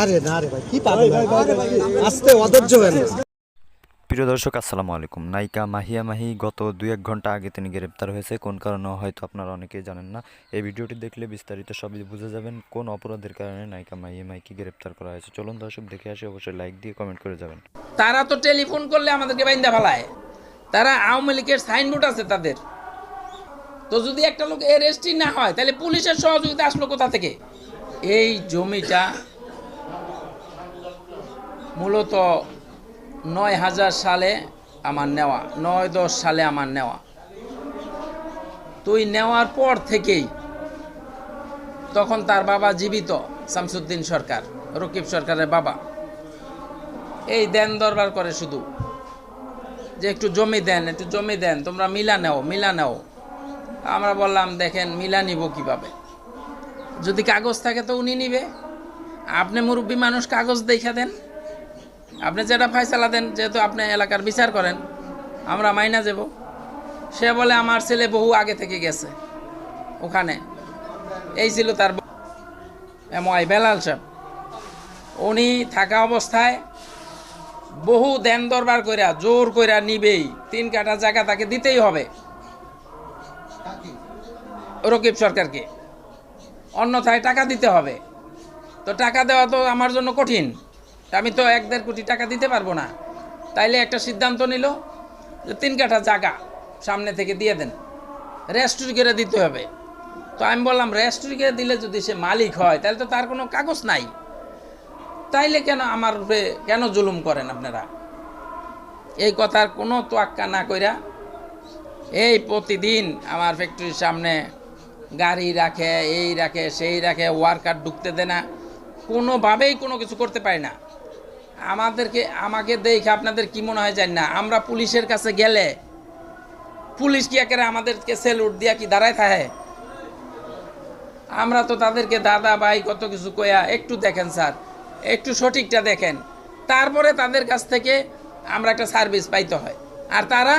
আরে না রে ভাই কি পাবে ভাই? অধৈর্য হয়ে প্রিয় দর্শক আসসালামু আলাইকুম। নায়িকা মাহিয়া মাহি গত দুই এক ঘণ্টা আগে তিনি গ্রেপ্তার হয়েছে। কোন কারণে হয়তো আপনারা অনেকেই জানেন না এই ভিডিওটি দেখলে বিস্তারিত সবই বুঝে যাবেন কোন অপরাধের কারণে নায়িকা মাহিয়া মাহিকে গ্রেপ্তার করা হয়েছে। চলুন দর্শক দেখে আসি অবশ্যই লাইক দিয়ে কমেন্ট করে যাবেন। তারা তো টেলিফোন করলে আমাদেরকে বাইন্দা ফেলায়। তারা আওয়ামী লীগের সাইনবোর্ড আছে তাদের। তো যদি একটা লোক অ্যারেস্টই না হয় তাহলে পুলিশের সহযোগিতা আসলো কোথা থেকে? এই জমিটা মূলত নয় হাজার সালে আমার নেওয়া, নয় দশ সালে আমার নেওয়া। তুই নেওয়ার পর থেকেই তখন তার বাবা জীবিত, শামসুদ্দিন সরকার, রকিব সরকারের বাবা। এই দেন দরবার করে শুধু। যে একটু জমি দেন, একটু জমি দেন, তোমরা মিলা নেও মিলা নেও। আমরা বললাম, দেখেন, মিলা নিব কীভাবে? যদি কাগজ থাকে তো উনি নিবে। আপনি মুরব্বী মানুষ, কাগজ দেখা দেন। আপনি যেটা ফাইসালা দেন, যেহেতু আপনি এলাকার বিচার করেন, আমরা মাইনা যাব। সে বলে, আমার ছেলে বহু আগে থেকে গেছে ওখানে। এই ছিল তার এমআই বেলাল সাহেব। উনি থাকা অবস্থায় বহু দেন দরবার কইরা, জোর কইরা নিবেই। তিন কাটা জায়গা তাকে দিতেই হবে। রকিব সরকারকে। অন্যথায় টাকা দিতে হবে। তো টাকা দেওয়া তো আমার জন্য কঠিন। আমি তো এক দেড় কোটি টাকা দিতে পারব না। তাইলে একটা সিদ্ধান্ত নিল যে তিন কাঠা জায়গা সামনে থেকে দিয়ে দেন। রেস্টুরি করে দিতে হবে। তো আমি বললাম রেস্টুরি করে দিলে যদি সে মালিক হয় তাহলে তো তার কোনো কাগজ নাই। তাইলে কেন আমার উপরে কেন জুলুম করেন আপনারা? এই কথার কোনো তোয়াক্কা না কইরা এই প্রতিদিন আমার ফ্যাক্টরির সামনে গাড়ি রাখে, এই রাখে, সেই রাখে ওয়ার্কার ঢুকতে দেয় না। কোনোভাবেই কোনো কিছু করতে পারি না। আমাদেরকে, আমাকে দেখে আপনাদের কি মনে হয় জানি না। আমরা পুলিশের কাছে গেলে পুলিশ কি একেবারে আমাদেরকে সেলুট দিয়া কি দাঁড়ায় থাকে? আমরা তো তাদেরকে দাদা, ভাই কত কিছু কয়া একটু দেখেন স্যার, একটু সঠিকটা দেখেন। তারপরে তাদের কাছ থেকে আমরা একটা সার্ভিস পাইতে হয়। আর তারা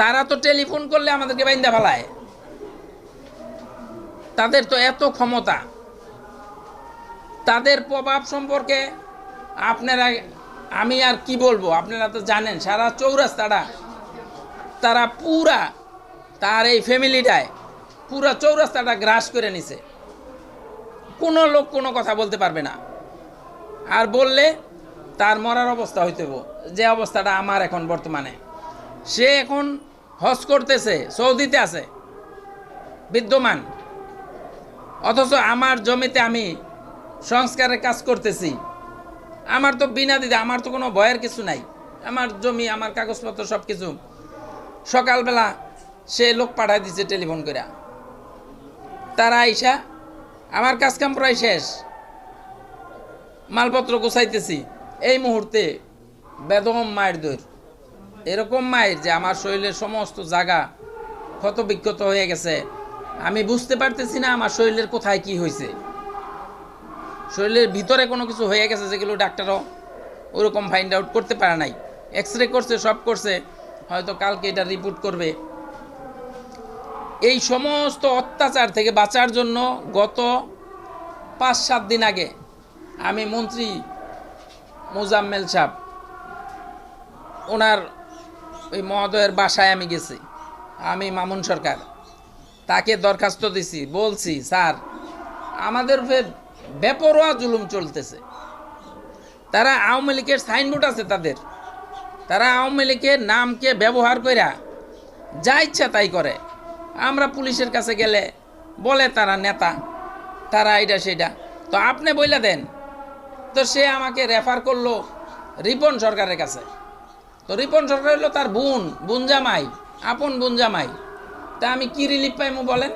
তারা তো টেলিফোন করলে আমাদেরকে বাইন্দা ফেলায়। তাদের তো এত ক্ষমতা। তাদের প্রভাব সম্পর্কে আপনারা আমি আর কি বলব আপনারা তো জানেন সারা চৌরাস্তাটা তারা পুরা তার এই ফ্যামিলিটায় পুরা চৌরাস্তাটা গ্রাস করে নিছে। কোনো লোক কোনো কথা বলতে পারবে না। আর বললে তার মরার অবস্থা হইতে হইব, যে অবস্থাটা আমার এখন বর্তমানে। সে এখন হজ করতেছে সৌদিতে আছে বিদ্যমান। আমার জমিতে আমি সংস্কারের কাজ করতেছি। আমার তো বিনা দিদা আমার তো কোনো ভয়ের কিছু নাই। আমার জমি, আমার কাগজপত্র সব কিছু সকালবেলা সে লোক পাঠায় দিছে টেলিফোন করে তারা আইসা, আমার কাজ কাম প্রায় শেষ। মালপত্র গোছাইতেছি। এই মুহূর্তে বেদম মায়ের দৈর। এরকম মায়ের যে আমার শরীরের সমস্ত জায়গা ক্ষত বিক্ষত হয়ে গেছে আমি বুঝতে পারতেছি না আমার শরীরের কোথায় কি হয়েছে। শরীরের ভিতরে কোনো কিছু হয়ে গেছে যেগুলো ডাক্তারও ওরকম ফাইন্ড আউট করতে পারে নাই। এক্স রে করছে, সব করছে, হয়তো কালকে এটা রিপোর্ট করবে। এই সমস্ত অত্যাচার থেকে বাঁচার জন্য গত পাঁচ সাত দিন আগে আমি মন্ত্রী মোজাম্মেল সাহ ওনার ওই মহোদয়ের বাসায় আমি গেছি। আমি মামুন সরকার। তাকে দরখাস্ত দিছি, বলছি, স্যার, আমাদের বেপরোয়া জুলুম চলতেছে। তারা আওয়ামী লীগের সাইনবোর্ড আছে তাদের। তারা আওয়ামী লীগের নামকে ব্যবহার কইরা যা ইচ্ছা তাই করে। আমরা পুলিশের কাছে গেলে বলে তারা নেতা, তারা এটা সেটা তো আপনি বইলা দেন। তো সে আমাকে রেফার করল রিপন সরকারের কাছে। তো রিপন সরকার হলো তার বোন বোন জামাই, আপন বোন জামাই। তা আমি কি রিলিফ পাইমু বলেন?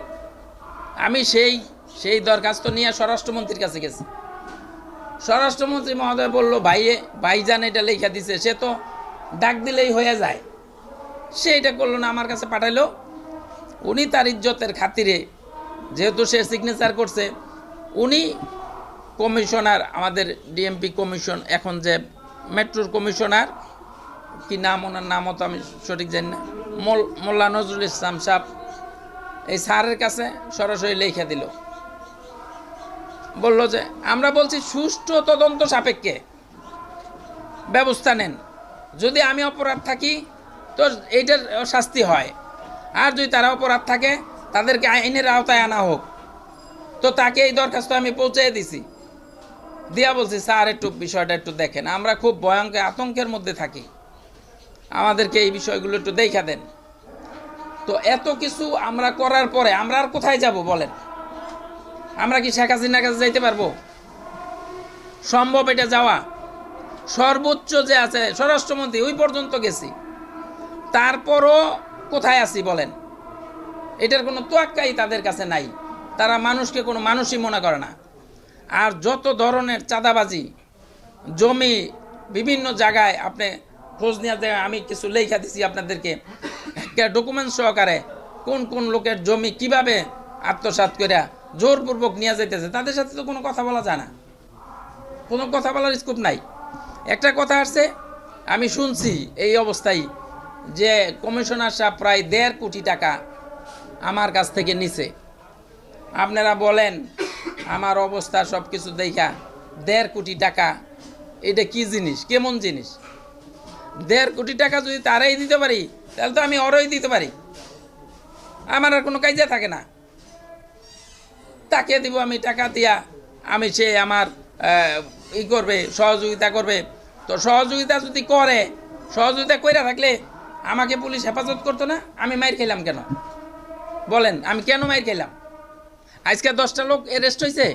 আমি সেই সেই দরখাস্ত নিয়ে স্বরাষ্ট্রমন্ত্রীর কাছে গেছি। স্বরাষ্ট্রমন্ত্রী মহোদয় বলল, ভাইয়ে, ভাইজান এটা লেখা দিছে, সে তো ডাক দিলেই হয়ে যায়। সে এটা করল না, আমার কাছে পাঠাইলো। উনি তার ইজ্জতের খাতিরে, যেহেতু সে সিগনেচার করছে, উনি কমিশনার, আমাদের ডিএমপি কমিশন, এখন যে মেট্রোর কমিশনার, কি নাম ওনার নামও তো আমি সঠিক জানি না। মোল্লা নজরুল ইসলাম সাহ এই স্যারের কাছে সরাসরি লেখা দিল। বলল যে, আমরা বলছি সুষ্ঠু তদন্ত সাপেক্ষে ব্যবস্থা নেন। যদি আমি অপরাধ থাকি, তো এইটার শাস্তি হয়। আর যদি তারা অপরাধ থাকে, তাদেরকে আইনের আওতায় আনা হোক। তো তাকে এই দরখাস্ত আমি পৌঁছে দিছি। দিয়া বলছি, স্যার, একটু বিষয়টা একটু দেখেন। আমরা খুব ভয়ঙ্কর আতঙ্কের মধ্যে থাকি। আমাদেরকে এই বিষয়গুলো একটু দেখা দেন। তো এত কিছু আমরা করার পরে আমরা আর কোথায় যাব বলেন? আমরা কি শেখ হাসিনার কাছে যাইতে পারব? সম্ভব এটা যাওয়া? সর্বোচ্চ যে আছে, স্বরাষ্ট্রমন্ত্রী, ওই পর্যন্ত গেছি। তারপরও কোথায় আছি বলেন? এটার কোনো তোয়াক্কাই তাদের কাছে নাই। তারা মানুষকে কোনো মানুষই মনে করে না। আর যত ধরনের চাঁদাবাজি, জমি, বিভিন্ন জায়গায় আপনি খোঁজ নেওয়া যায় আমি কিছু লেখা দিছি আপনাদেরকে। ডকুমেন্ট সহকারে কোন কোন লোকের জমি কীভাবে আত্মসাৎ করে জোরপূর্বক নিয়ে যাইতেছে, তাদের সাথে তো কোনো কথা বলা যায় না। কোনো কথা বলার স্কোপ নাই। একটা কথা আসছে, আমি শুনছি এই অবস্থায় যে কমিশনার সাহেব প্রায় দেড় কোটি টাকা আমার কাছ থেকে নিছে। আপনারা বলেন, আমার অবস্থা সব কিছু দেখা, দেড় কোটি টাকা, এটা কি জিনিস? কেমন জিনিস? দেড় কোটি টাকা যদি তারাই দিতে পারি, তাহলে তো আমি অরই দিতে পারি। আমার আর কোনো কাজে থাকে না। তাকে দিব আমি টাকা দিয়া, আমি সে আমার ই করবে, সহযোগিতা করবে। তো সহযোগিতা যদি করে, সহযোগিতা কইরা থাকলে আমাকে পুলিশ হেফাজত করতো না, আমি মাইর খেলাম কেন? বলেন, আমি কেন মাইর খেলাম? আজকে দশটা লোক অ্যারেস্ট হয়েছে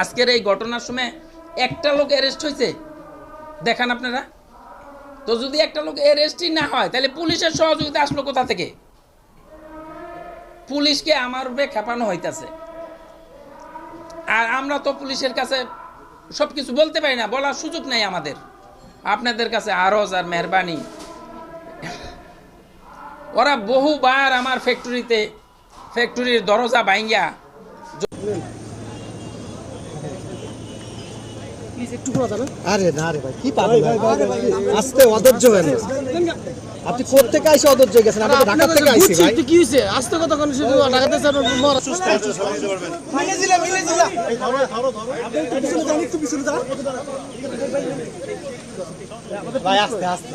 আজকের এই ঘটনার সময় একটা লোক অ্যারেস্ট হয়েছে দেখান আপনারা। তো যদি একটা লোক অ্যারেস্টই না হয়, তাহলে পুলিশের সহযোগিতা আসলো কোথা থেকে? পুলিশকে আমার উপরে খেপানো হইতাছে। আর আমরা তো পুলিশের কাছে সব কিছু বলতে পারি না, বলার সুযোগ নাই আমাদের। আপনাদের কাছে আরজ আর মেহরবানি। ওরা বহুবার আমার ফ্যাক্টরিতে ফ্যাক্টরির দরজা ভাঙ্গা আরে না রে ভাই কি পাবেন ভাই আস্তে অধৈর্য হবেন না। আপনি কোথা থেকে আইসে অধৈর্য হয়ে গেছেন? তো ঢাকা থেকে ভাই। কি আস্তে কথা কোন শুধু ঢাকাতে স্যার মরা ভাই আস্তে আস্তে।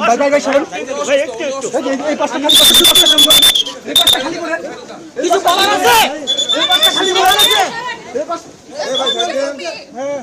ভাই ভাই ভাই সরেন। ভাই একটু একটু। এই পাশটা খালি এই পাশটা খালি করেন কিছু বলার আছে? এই পাশটা খালি বলার আছে এই পাশটা এই ভাই ভাই হ্যাঁ।